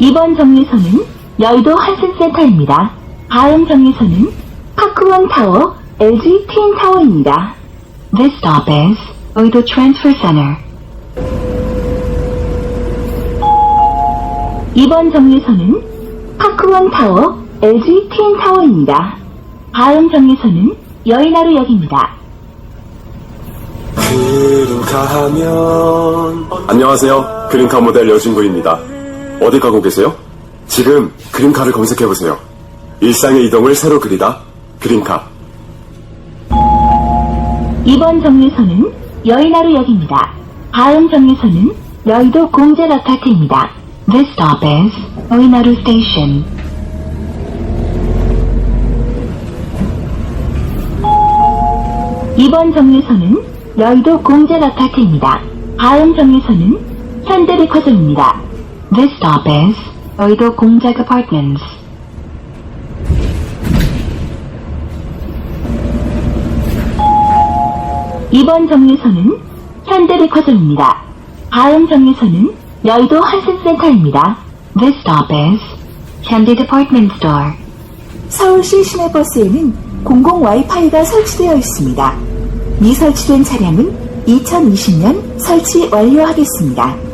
이번 정류소는 여의도 한센센터입니다. 다음 정류소는 파크원 타워, LG 트윈 타워입니다. This stop is 여의도 Transfer Center. 이번 정류소는 파크원 타워, LG 트윈 타워입니다. 다음 정류소는 여의나루역입니다. 그림카 하면 안녕하세요 그림카 모델 여진구입니다 어디 가고 계세요? 지금 그림카를 검색해보세요 일상의 이동을 새로 그리다 그림카 이번 정류소는 여의나루역입니다. 다음 정류소는 여의도 공전 아파트입니다. This stop is 여의나루 Station. 이번 정류소는 여의도 공전 아파트입니다. 다음 정류소는 현대백화점입니다. This stop is 여의도 공작 Apartments. 이번 정류소는 현대백화점입니다. 다음 정류소는 여의도 한센센터입니다. This stop is 현대 Department. 서울시 시내버스에는 공공 와이파이가 설치되어 있습니다. 미설치된 차량은 2020년 설치 완료하겠습니다.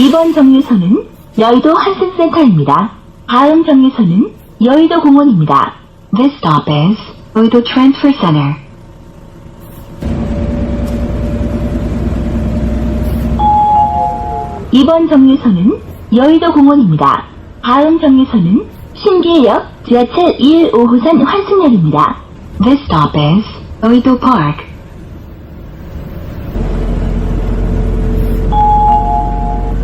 이번 정류소는 여의도 한센센터입니다. 다음 정류소는 여의도 공원입니다. This stop is 여의도 Transfer Center. 이번 정류소는 여의도 공원입니다. 다음 정류소는 신기역 지하철 1 5호선 환승역입니다. This stop is 여의도 Park.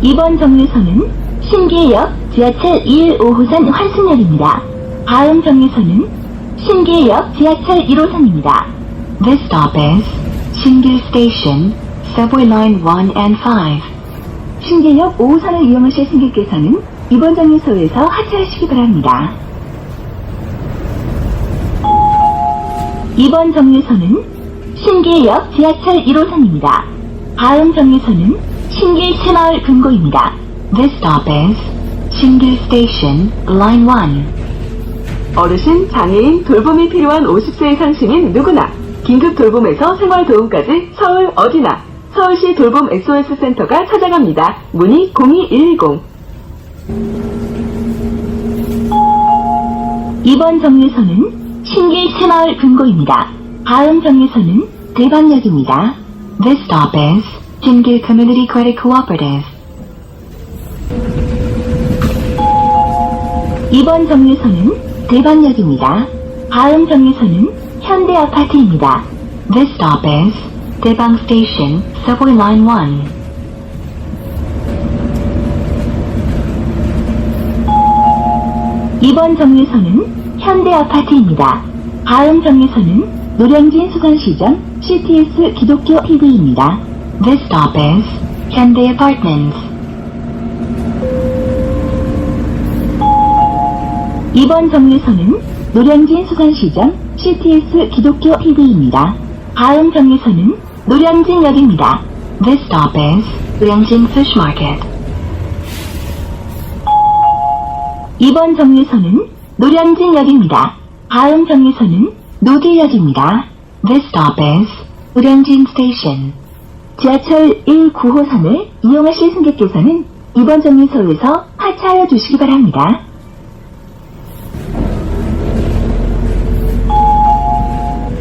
이번 정류소는 신기역 지하철 1 5호선 환승역입니다. 다음 정류소는 신기역 지하철 1호선입니다. This stop is 신길 Station, Subway Line 1 and 5. 신길역 5호선을 이용하실 승객께서는 이번 정류소에서 하차하시기 바랍니다. 이번 정류소는 신길역 지하철 1호선입니다. 다음 정류소는 신길 새마을 금고입니다. This stop is 신길 Station, Line 1. 어르신, 장애인, 돌봄이 필요한 50세 이상 시민 누구나 긴급 돌봄에서 생활 도움까지 서울 어디나 서울시 돌봄 SOS 센터가 찾아갑니다. 문의 0210. 이번 정류소는 신길 새마을 금고입니다. 다음 정류소는 대방역입니다. This stop is 신길 Community Credit Cooperative. 이번 정류소는 대방역입니다. 다음 정류소는 현대 아파트입니다. This stop is 대방 Station, Subway Line 1. 이번 정류소는 현대 아파트입니다. 다음 정류소는 노량진 수산시장 CTS 기독교 TV입니다. This stop is 현대 Apartments. 이번 정류소는 노량진 수산시장 CTS 기독교 TV입니다. 다음 정류소는 노량진역입니다. This stop is 노량진 Fish Market. 이번 정류소는 노량진역입니다. 다음 정류소는 노지역입니다. This stop is 노량진 Station. 지하철 1 9호선을 이용하실 승객께서는 이번 정류소에서 하차하여 주시기 바랍니다.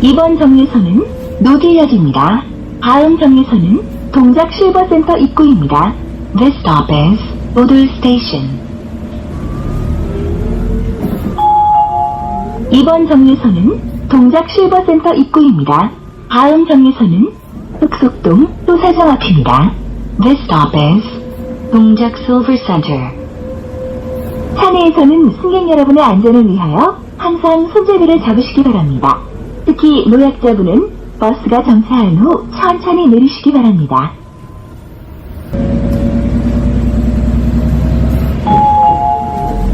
이번 정류소는 노지역입니다. 다음 정류소는 동작 실버센터 입구입니다. This stop is 노들 Station. 이번 정류소는 동작 실버센터 입구입니다. 다음 정류소는 흑석동 또사장 앞입니다. This stop is 동작 Silver Center. 차내에서는 승객 여러분의 안전을 위하여 항상 손잡이를 잡으시기 바랍니다. 특히 노약자분은 버스가 정차한 후 천천히 내리시기 바랍니다.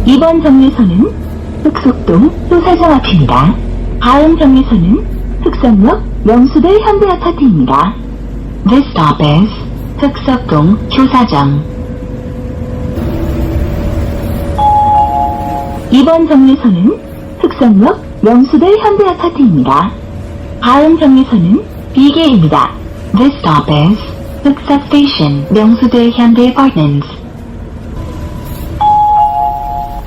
이번 정류소는 흑석동 또사장 앞입니다. 다음 정류소는 흑성역 명수대 현대아파트입니다. This stop is 흑석동 교사정. 이번 정류소는 흑석역 명수대 현대아파트입니다. 다음 정류소는 비계입니다. This stop is 흑석 스테이션 명수대 현대 Apartments.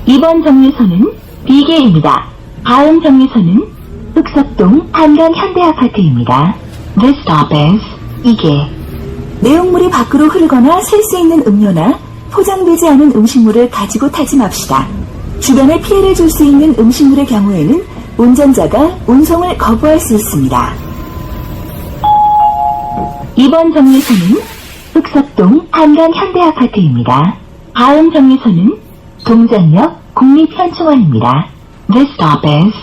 이번 정류소는 비계입니다. 다음 정류소는 흑석동 한강 현대아파트입니다. This stop is 이계. 내용물이 밖으로 흐르거나 셀 수 있는 음료나 포장되지 않은 음식물을 가지고 타지 맙시다. 주변에 피해를 줄 수 있는 음식물의 경우에는 운전자가 운송을 거부할 수 있습니다. 이번 정류소는 흑석동 한강 현대아파트입니다. 다음 정류소는 동작역 국립현충원입니다. This stop is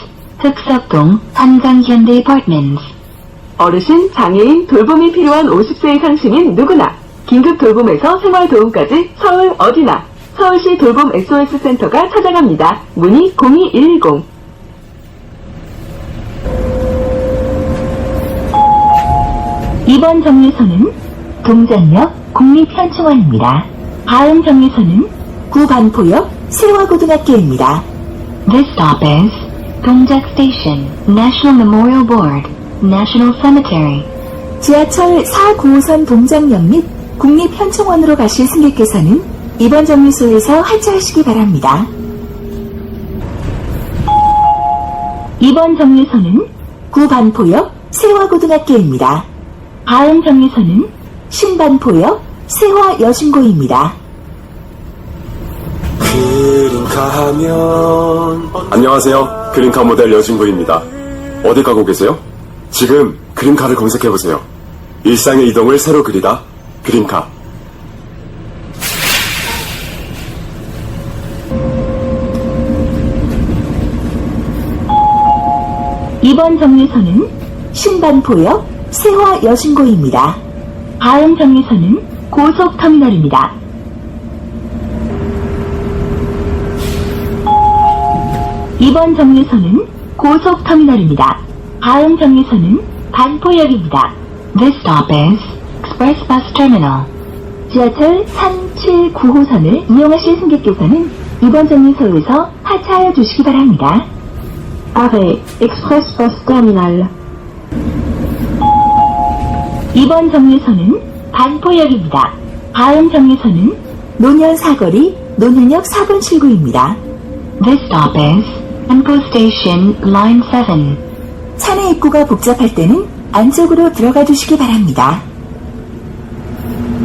흑석동 한강 현대 Apartments. 어르신, 장애인, 돌봄이 필요한 50세 이상 시민 누구나 긴급 돌봄에서 생활 도움까지 서울 어디나 서울시 돌봄 SOS 센터가 찾아갑니다. 문의 02110 이번 정류소는 동작역 국립현충원입니다. 다음 정류소는 구반포역 세화고등학교입니다. This stop is 동작 Station, National Memorial Board, National Cemetery. 지하철 4구호선 동작역 및 국립현충원으로 가실 승객께서는 이번 정류소에서 하차하시기 바랍니다. 이번 정류소는 구반포역 세화고등학교입니다. 다음 정류소는 신반포역 세화여중고입니다. 안녕하세요. 그림카 모델 여진구입니다. 어디 가고 계세요? 지금 그림카를 검색해보세요. 일상의 이동을 새로 그리다. 그림카. 이번 정류소는 신반포역 세화여중고입니다. 다음 정류소는 고속터미널입니다. 이번 정류소는 고속터미널입니다. 다음 정류소는 반포역입니다. This stop is Express Bus Terminal. 지하철 379호선을 이용하실 승객께서는 이번 정류소에서 하차하여 주시기 바랍니다. Arrêt Express Bus Terminal. 이번 정류소는 반포역입니다. 다음 정류소는 노년사거리 노년역 4번 출구입니다. This stop is Banpo Station Line 7. 차내 입구가 복잡할 때는 안쪽으로 들어가 주시기 바랍니다.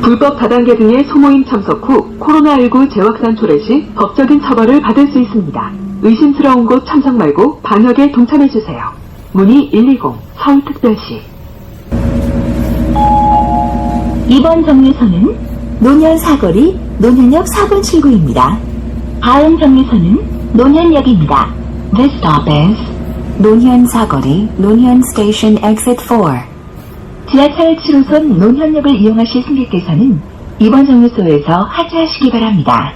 불법 다단계 등의 소모임 참석 후 코로나19 재확산 초래 시 법적인 처벌을 받을 수 있습니다. 의심스러운 곳 참석 말고 방역에 동참해 주세요. 문의 120 서울특별시 이번 정류소는 노년사거리 노년역 4번 출구입니다. 다음 정류소는 논현역입니다. This stop is 노년사거리 노년 스테이션 exit 4 지하철 7호선 논현역을 이용하실 승객께서는 이번 정류소에서 하차하시기 바랍니다.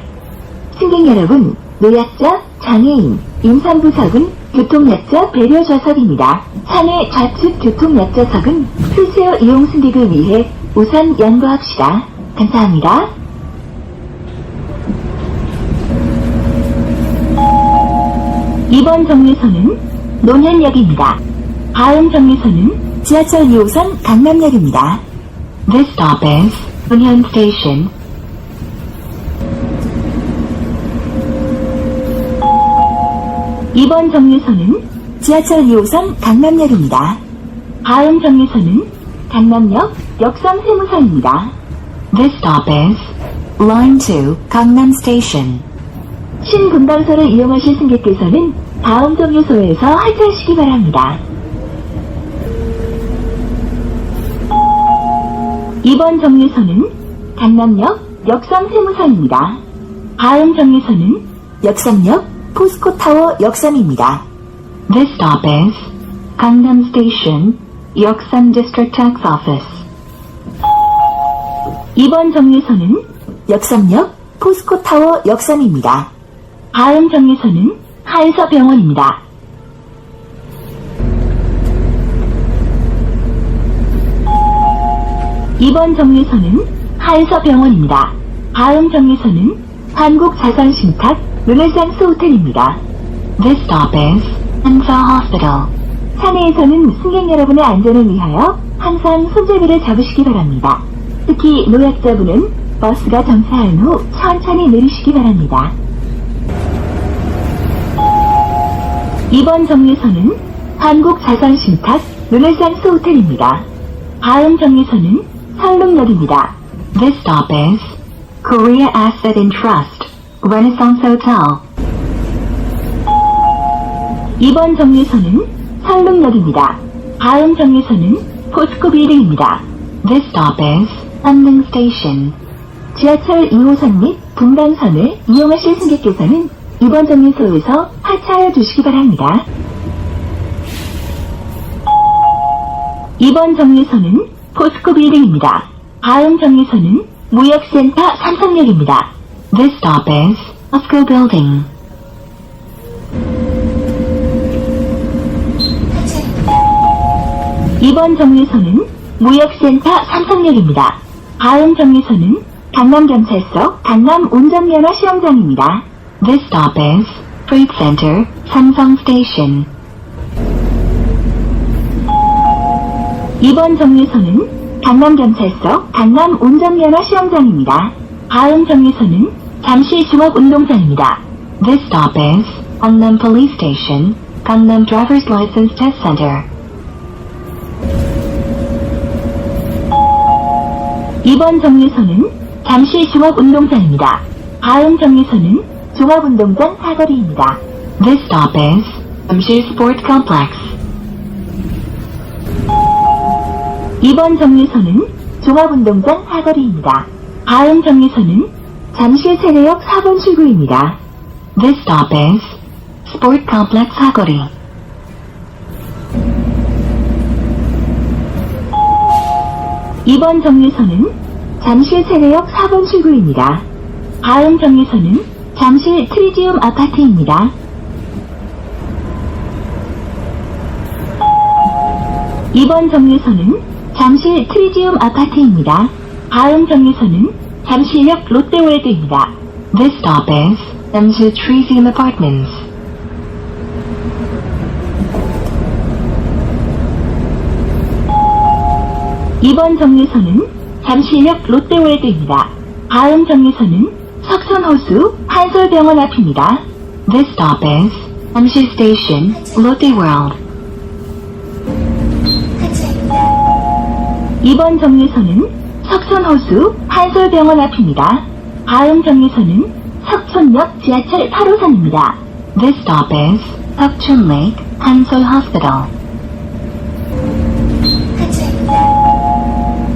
승객 여러분, 노약자, 장애인, 임산부석은 교통약자 배려 좌석입니다. 차내 좌측 교통약자석은 휠체어 이용 승객을 위해 우선 양보합시다. 감사합니다. 이번 정류소는 논현역입니다. 다음 정류소는 지하철 2호선 강남역입니다. This stop is Union Station. 이번 정류소는 지하철 2호선 강남역입니다. 다음 정류소는 강남역 역삼 세무서입니다. This stop is Line 2 강남 스테이션 신분당선을 이용하실 승객께서는 다음 정류소에서 하차하시기 바랍니다. 이번 정류소는 강남역 역삼 세무서입니다. 다음 정류소는 역삼역 포스코타워 역삼입니다. This stop is Gangnam Station, Yeoksan District Tax Office. 이번 정류소는 역삼역 포스코타워 역삼입니다. 다음 정류소는 한서병원입니다. 이번 정류소는 한서병원입니다. 다음 정류소는 한국자선신탁 르네상스 호텔입니다. This stop is 한서 Hospital. 차내에서는 승객 여러분의 안전을 위하여 항상 손잡이를 잡으시기 바랍니다. 특히 노약자분은 버스가 정차한 후 천천히 내리시기 바랍니다. 이번 정류소는 한국자선신탁 르네상스 호텔입니다. 다음 정류소는 설릉역입니다. This stop is Korea Asset and Trust Renaissance Hotel. 이번 정류소는 설릉역입니다. 다음 정류소는 포스코 빌딩입니다. This stop is 한릉 Station. 지하철 2호선 및 분당선을 이용하실 승객께서는 이번 정류소에서 하차하여 주시기 바랍니다. 이번 정류소는 포스코 빌딩입니다. 다음 정류소는 무역센터 삼성역입니다. This stop is Costco Building. 이번 정류소는 무역센터 삼성역입니다. 다음 정류소는 강남경찰서 강남운전면허 시험장입니다. This stop is Freight Center 삼성 Station. 이번 정류소는 강남경찰서 강남 운전면허 시험장입니다. 다음 정류소는 잠시 종합운동장입니다. This stop is 강남 Police Station, 강남 Driver's License Test Center. 이번 정류소는 잠시 종합운동장입니다. 다음 정류소는 종합운동장 사거리입니다. This stop is 잠실 Sport Complex. 이번 정류소는 종합운동장 사거리입니다. 다음 정류소는 잠실 세내역 4번 출구입니다. This stop is Sport Complex 사거리. 이번 정류소는 잠실 세내역 4번 출구입니다. 다음 정류소는 잠실 트리지움 아파트입니다. 이번 정류소는 잠실 트리지움 아파트입니다. 다음 정류소는 잠실역 롯데월드입니다. This stop is 잠실 트리지움 Apartments. 이번 정류소는 잠실역 롯데월드입니다. 다음 정류소는 석선호수 한솔병원 앞입니다. This stop is 잠실 스테이션 롯데월드. 이번 정류소는 석촌호수 한솔병원 앞입니다. 다음 정류소는 석촌역 지하철 8호선입니다. This stop is 석촌 Lake 한솔 Hospital.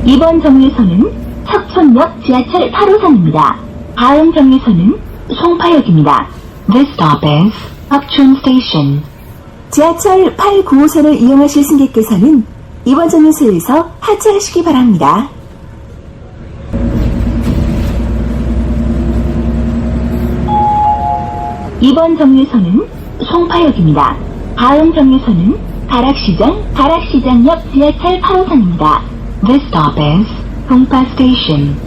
이번 정류소는 석촌역 지하철 8호선입니다. 다음 정류소는 송파역입니다. This stop is 석촌 Station. 지하철 8, 9호선을 이용하실 승객께서는 이번 정류소에서 하차하시기 바랍니다. 이번 정류소는 송파역입니다. 다음 정류소는 가락시장, 가락시장역 지하철 8호선입니다. This stop is 송파 Station.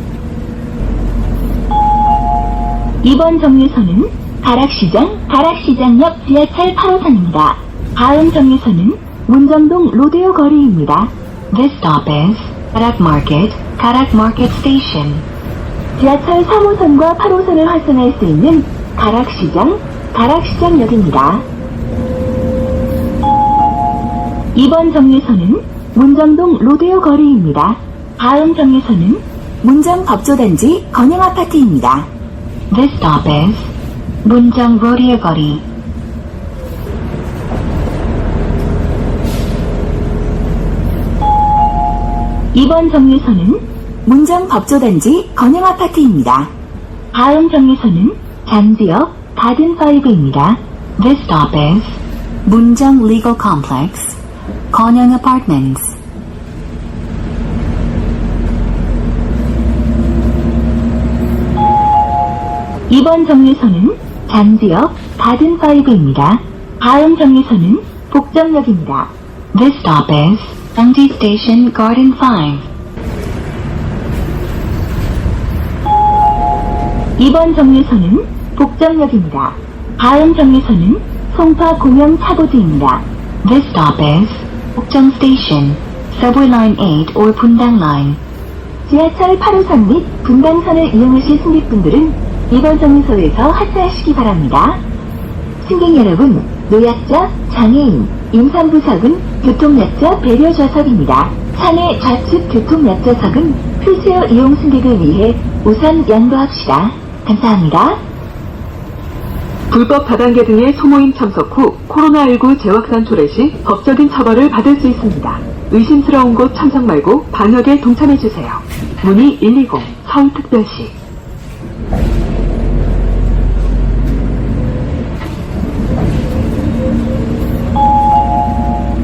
이번 정류소는 가락시장, 가락시장 역 지하철 8호선입니다. 다음 정류소는 문정동 로데오 거리입니다. This stop is 가락 Market, 가락 Market Station. 지하철 3호선과 8호선을 활성할 수 있는 가락시장, 가락시장역입니다. 이번 정류소는 문정동 로데오 거리입니다. 다음 정류소는 문정 법조단지 건영 아파트입니다. This stop is 문정 로데오 거리. 이번 정류소는 문정 법조단지 건영 아파트입니다. 다음 정류소는 잔지역 가든5입니다. This stop is 문정 Legal Complex, 건영 Apartments. 이번 정류소는 잠지역 바든5입니다. 다음 정류소는 복정역입니다. This stop is Dundee Station Garden 5. 이번 정류소는 복정역입니다. 다음 정류소는 송파 공영 차고지입니다. This stop is 복정 Station, Subway Line 8 or Bundang Line. 지하철 8호선 및 분당선을 이용하실 승객분들은 이번 정류소에서 하차하시기 바랍니다. 승객 여러분, 노약자, 장애인, 임산부석은 교통약자 배려 좌석입니다. 차내 좌측 교통약자석은 휠체어 이용 승객을 위해 우선 양보합시다. 감사합니다. 불법 다단계 등의 소모임 참석 후 코로나19 재확산 초래 시 법적인 처벌을 받을 수 있습니다. 의심스러운 곳 참석 말고 방역에 동참해주세요. 문의 120 서울특별시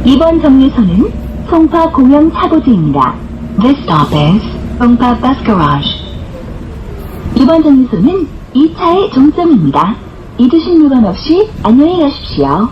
이번 정류소는 송파 공영 차고지입니다. This stop is 송파 Bus Garage. 이번 정류소는 2차의 종점입니다. 잊으신 물건 없이 안녕히 가십시오.